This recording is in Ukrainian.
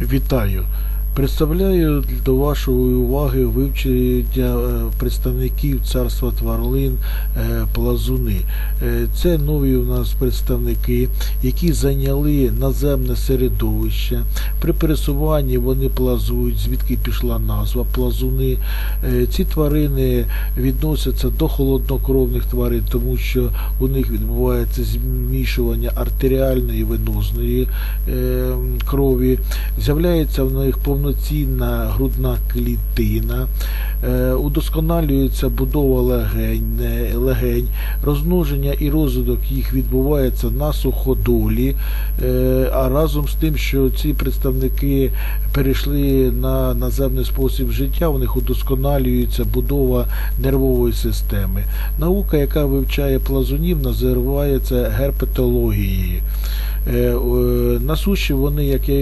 Вітаю! Представляю до вашої уваги вивчення е, представників царства тварлин е, плазуни. Е, Це нові у нас представники, які зайняли наземне середовище. При пересуванні вони плазують, звідки пішла назва плазуни. Ці тварини відносяться до холоднокровних тварин, тому що у них відбувається змішування артеріальної і венозної е, крові. З'являється в них повноцінна грудна клітина, е, удосконалюється будова легень, е, легень, розмноження і розвиток їх відбувається на суходолі. Е, А разом з тим, що ці представники перейшли на наземний спосіб життя, у них удосконалюється будова нервової системи. Наука, яка вивчає плазунів, називається герпетологією. Е, На суші вони, як я